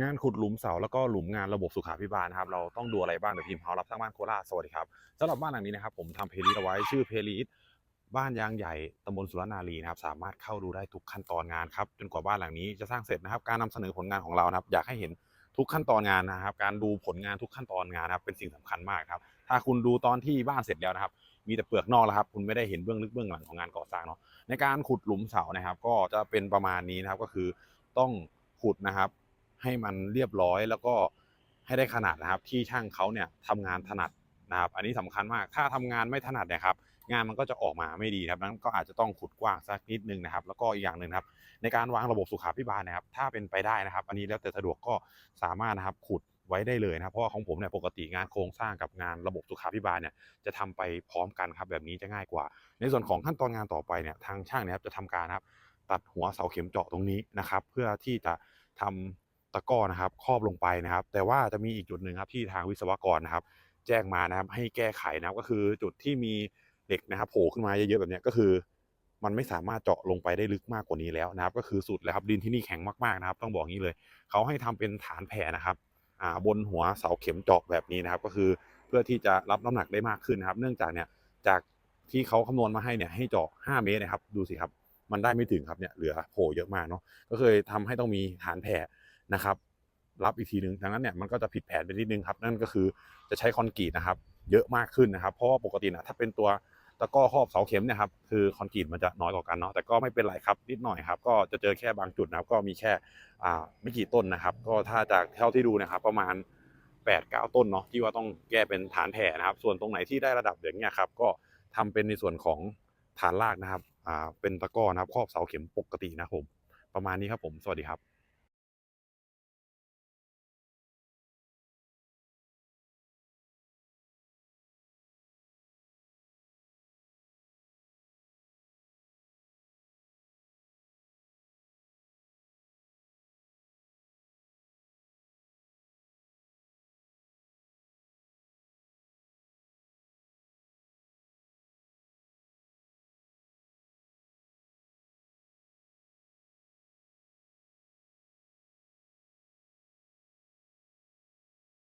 งานขุดหลุมเสาแล้วก็หลุมงานระบบสุขาภิบาลนะครับเราต้องดูอะไรบ้างเดี๋ยวพิมพ์เฮารับสร้างบ้านโคราชสวัสดีครับสำหรับบ้านหลังนี้นะครับผมทำเพลย์ลิสต์เอาไว้ชื่อเพลย์ลิสต์บ้านยางใหญ่ตำบลสุรนารีนะครับสามารถเข้าดูได้ทุกขั้นตอนงานครับจนกว่าบ้านหลังนี้จะสร้างเสร็จนะครับ การนำเสนอผลงานของเรานะครับ อยากให้เห็นทุกขั้นตอนงานนะครับ การดูผลงานทุกขั้นตอนงานนะครับเป็นสิ่งสำคัญมากครับ ถ้าคุณดูตอนที่บ้านเสร็จแล้วนะครับ มีแต่เปลือกนอกแล้วครับ คุณไม่ได้เห็นเบื้องลึกเบื้องหลังของงานก่อสร้างเนาะในการขุดหลุมเสานะครับ ก็จะเป็นประมาณนี้นะครับก็คือต้องขุดนะครับ ให้มันเรียบร้อยแล้วก็ให้ได้ขนาดนะครับ ที่ช่างเขาเนี่ยทำงานถนัดนะครับ อันนี้สำคัญมากถ้าทำงานไม่ถนัดนี่ยครับ งานมันก็จะออกมาไม่ดีครับนั้นก็อาจจะต้องขุดกว้างสักนิดนึงนะครับ แล้วก็อีกอย่างหนึ่งครับ ในการวางระบบสุขาภิบาลนะครับ ถ้าเป็นไปได้นะครับ อันนี้แล้วแต่สะดวกก็สามารถนะครับขุดไว้ได้เลยนะครับ เพราะว่าของผมเนี่ยปกติงานโครงสร้างกับงานระบบสุขาภิบาลเนี่ยจะทำไปพร้อมกันครับแบบนี้จะง่ายกว่า ในส่วนของขั้นตอนงานต่อไปเนี่ยทางช่างนี่ยครับจะทำการนะครับตัดหัวเสาเข็มเจาะตรงนี้นะครับ เพื่อที่จะทำ ตะก้อนะครับครอบลงไปนะครับ แต่ว่าจะมีอีกจุดหนึ่งครับที่ทางวิศวกรนะครับ แจ้งมานะครับให้แก้ไขนะครับก็คือจุดที่มีเหล็กนะครับโผล่ขึ้นมาเยอะๆแบบนี้ก็คือ มันไม่สามารถเจาะลงไปได้ลึกมากกว่านี้แล้วนะครับ ก็คือสุดแล้วครับดินที่นี่แข็งมากๆนะครับ ต้องบอกงี้เลยเขาให้ทำเป็นฐานแผ่นะครับบนหัวเสาเข็มเจาะแบบนี้นะครับ ก็คือเพื่อที่จะรับน้ำหนักได้มากขึ้นนะครับ เนื่องจากเนี่ยจากที่เขาคำนวณมาให้เนี่ยให้เจาะ 5 เมตรนะครับ ดูสิครับ มันได้ไม่ถึงครับเนี่ยเหลือโผล่เยอะมากเนาะก็เคยทำให้ต้องมีฐานแผ่ นะครับ รับอีกทีหนึ่งดังนั้นเนี่ยมันก็จะผิดแผนไปนิดนึงครับ นั่นก็คือจะใช้คอนกรีตนะครับ เยอะมากขึ้นนะครับ เพราะว่าปกตินะถ้าเป็นตัวตะก้อครอบเสาเข็มเนี่ยครับคือคอนกรีตมันจะน้อยกว่ากันเนาะแต่ก็ไม่เป็นไรครับนิดหน่อยครับ ก็จะเจอแค่บางจุดนะครับ ก็มีแค่อ่าไม่กี่ต้นนะครับ ก็ถ้าจากเท่าที่ดูนะครับ ประมาณ8ปดเก้าต้นเนาะที่ว่าต้องแก้เป็นฐานแผ่นะครับ ส่วนตรงไหนที่ได้ระดับอย่างเงี้ยครับก็ทำเป็นในส่วนของฐานรากนะครับอ่าเป็นตะก้อนะครับครอบเสาเข็มปกตินะครับผมประมาณนี้ครับผมสวัสดีครับ